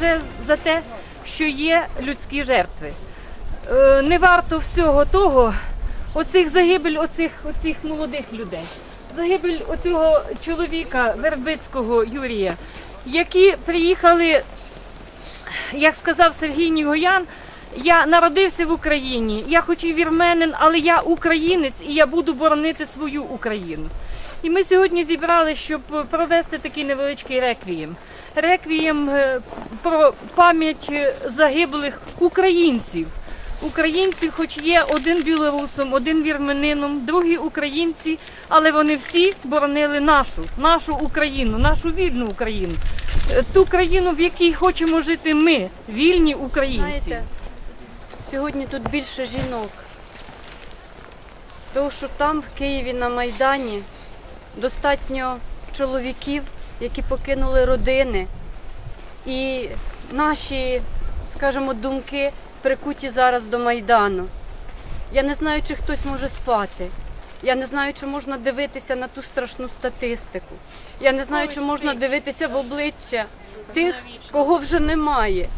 вже за те, що є людські жертви. Е, Не варто всього того, оцих загибель оцих, оцих молодих людей, загибель оцього чоловіка Вербицького Юрія, які приїхали як сказав Сергій Нігоян, я народився в Україні, я хоч і вірменин, але я українець і я буду боронити свою Україну. І ми сьогодні зібрали, щоб провести такий невеличкий реквієм. Реквієм е, про пам'ять е, загиблих українців. Українців, хоч є один білорусом, один вірменином, другі українці, але вони всі боронили нашу, нашу Україну, нашу вільну Україну, Е, ту країну, в якій хочемо жити ми, вільні українці. Сьогодні тут більше жінок. Тому що там, в Києві, на Майдані, достатньо чоловіків, які покинули родини. І наші, скажімо, думки прикуті зараз до Майдану. Я не знаю, чи хтось може спати. Я не знаю, чи можна дивитися на ту страшну статистику. Я не знаю, чи можна дивитися в обличчя тих, кого вже немає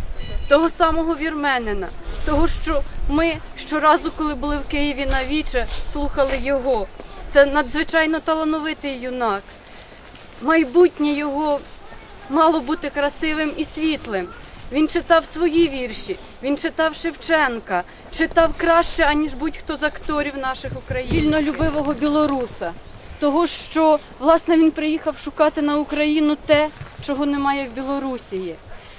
того самого вірменина, того, що ми щоразу, коли були в Києві на віче, слухали його. Це надзвичайно талановитий юнак. Майбутнє його мало бути красивим і світлим. Він читав свої вірші, він читав Шевченка, читав краще, аніж будь-хто з акторів наших України. Вільнолюбивого білоруса. Того, що власне він приїхав шукати на Україну те, чого немає в Білорусі.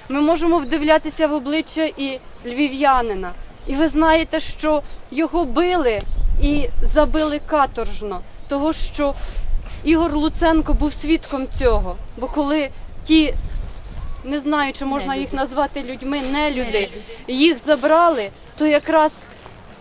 Ми можемо вдивлятися в обличчя і львів'янина. І ви знаєте, що його били і забили каторжно, того що Ігор Луценко був свідком цього. Бо коли ті, не знаю, чи можна їх назвати людьми, нелюди, їх забрали, то якраз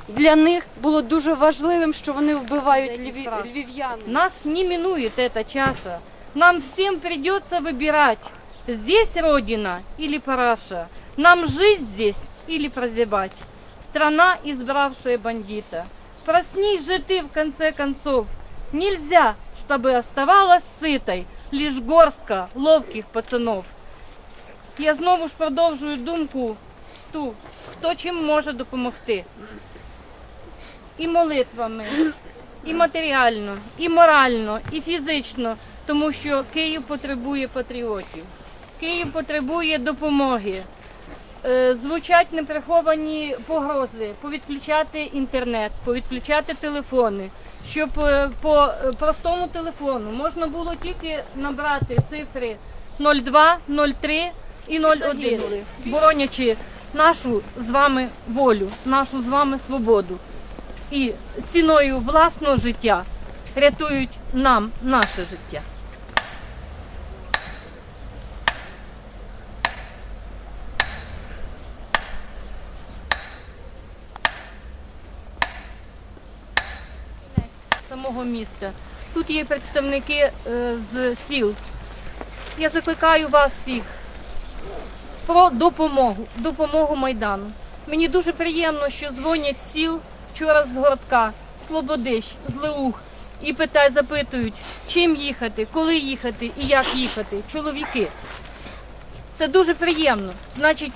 для них було дуже важливим, що вони вбивають львів... львів'ян. Нас не минует эта чаша. Нам всем придется выбирать, здесь Родина или Параша. Нам жить здесь или прозябать. Страна, избравшая бандита. Проснись же ты в конце концов. Нельзя, чтобы оставалась сытой лишь горстка ловких пацанов. Я знову ж продовжую думку ту, хто чим може допомогти. І молитвами, і матеріально, і морально, і фізично, тому що Київ потребує патріотів. Київ потребує допомоги. Е, Звучать неприховані погрози повідключати інтернет, повідключати телефони, щоб е, по е, простому телефону можна було тільки набрати цифри 02, 03 і 01, боронячи нашу з вами волю, нашу з вами свободу і ціною власного життя рятують нам наше життя. Самого міста. Тут є представники е, з сіл. Я закликаю вас всіх про допомогу, допомогу Майдану. Мені дуже приємно, що дзвонять з сіл вчора з городка, Слободищ, з Леух і питають, запитують, чим їхати, коли їхати і як їхати. Чоловіки. Це дуже приємно. Значить,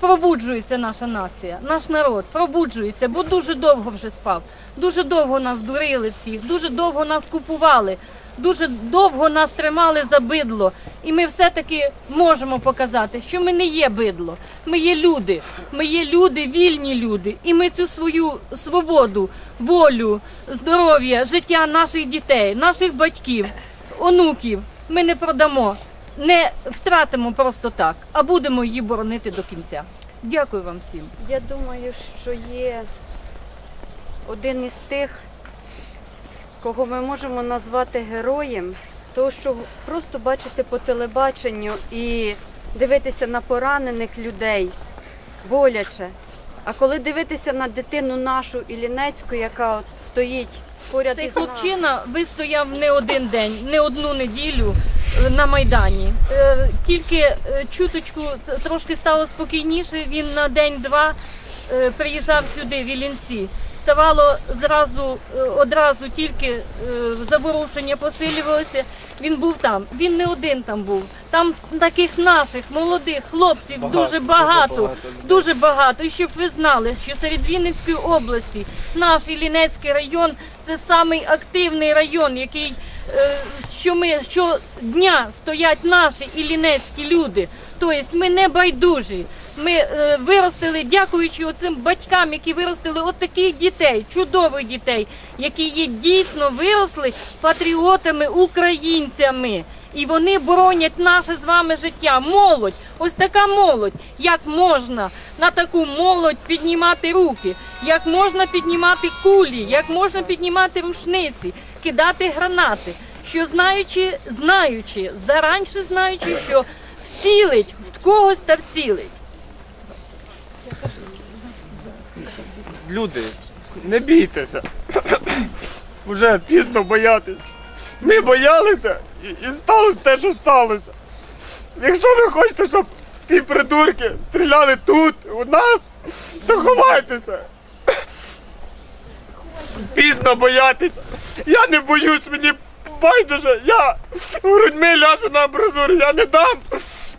пробуджується наша нація, наш народ пробуджується, бо дуже довго вже спав. Дуже довго нас дурили всіх, дуже довго нас купували, дуже довго нас тримали за бидло. І ми все-таки можемо показати, що ми не є бидло. Ми є люди, ми є люди, вільні люди. І ми цю свою свободу, волю, здоров'я, життя наших дітей, наших батьків, онуків ми не продамо, не втратимо просто так, а будемо її боронити до кінця. Дякую вам всім. Я думаю, що є один із тих, кого ми можемо назвати героєм, того, що просто бачити по телебаченню і дивитися на поранених людей боляче. А коли дивитися на дитину нашу Іллінецьку, яка от стоїть поряд Цей із нами. хлопчина вистояв не один день, не одну неділю на Майдані. Е, Тільки е, чуточку трошки стало спокійніше. Він на день-два е, приїжджав сюди, в Іллінці. ставало зразу одразу тільки заворушення посилювалося. Він був там. Він не один там був. Там таких наших молодих хлопців Багато, дуже дуже багато, багато дуже багато. І щоб ви знали, що серед Вінницької області наш Іллінецький район це самий активний район, який що ми що дня стоять наші і лінецькі люди. Тобто ми не байдужі. Ми е, виростили, дякуючи оцим батькам, які виростили от таких дітей, чудових дітей, які є дійсно виросли патріотами, українцями. І вони боронять наше з вами життя. Молодь, ось така молодь. Як можна на таку молодь піднімати руки? Як можна піднімати кулі, як можна піднімати рушниці, кидати гранати? Що знаючи, знаючи, заранше знаючи, що вцілить в когось та вцілить. Люди, не бійтеся. Вже пізно боятись. Ми боялися і, сталося те, що сталося. Якщо ви хочете, щоб ті придурки стріляли тут, у нас, то ховайтеся. Пізно боятися. Я не боюсь, мені байдуже. Я грудьми ляжу на абразур, я не дам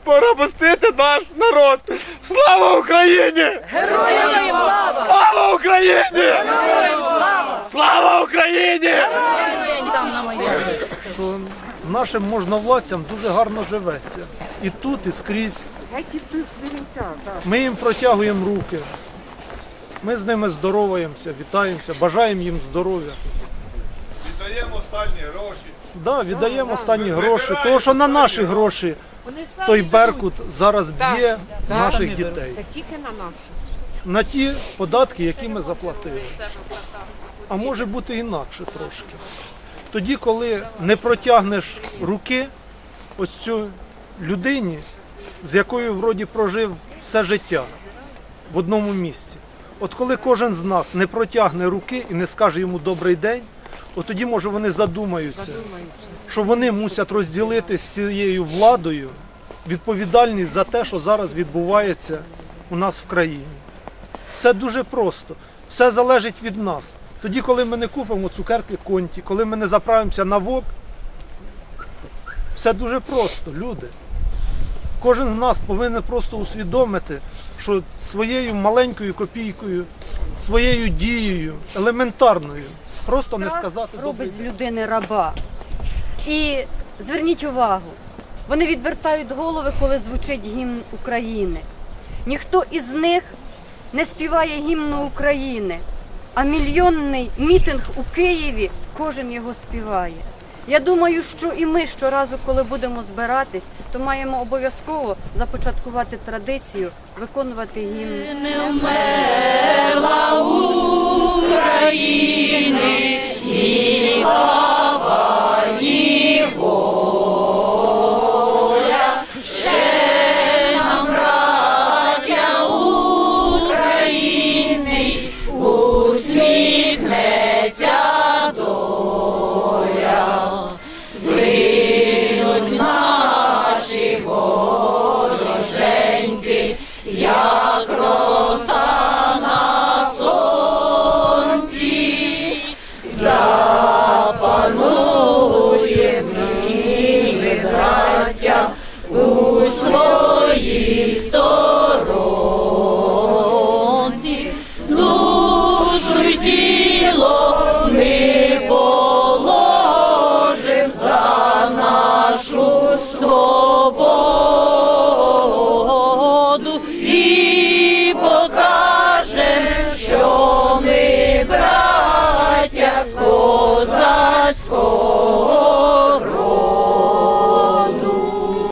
порабостити наш народ. Слава Україні! Героям слава! Слава Україні! Слава Україні! День там що нашим можновладцям дуже гарно живеться. І тут, і скрізь. Ми їм протягуємо руки. Ми з ними здороваємося, вітаємося, бажаємо їм здоров'я. Віддаємо останні гроші. Да, віддаємо останні гроші, тому що на наші гроші той Беркут зараз б'є наших дітей. Та тільки на нашу. На ті податки, які ми заплатили. А може бути інакше трошки. Тоді, коли не протягнеш руки ось цю людині, з якою вроді прожив все життя в одному місці. От коли кожен з нас не протягне руки і не скаже йому добрий день, от тоді може вони задумаються, що вони мусять розділити з цією владою відповідальність за те, що зараз відбувається у нас в країні. Все дуже просто. Все залежить від нас. Тоді, коли ми не купимо цукерки конті, коли ми не заправимося на вок, все дуже просто, люди. Кожен з нас повинен просто усвідомити, що своєю маленькою копійкою, своєю дією, елементарною, просто не сказати робить з людини раба. І зверніть увагу, вони відвертають голови, коли звучить гімн України. Ніхто із них не співає гімну України, а мільйонний мітинг у Києві кожен його співає. Я думаю, що і ми щоразу, коли будемо збиратись, то маємо обов'язково започаткувати традицію виконувати гімн. Не вмерла України,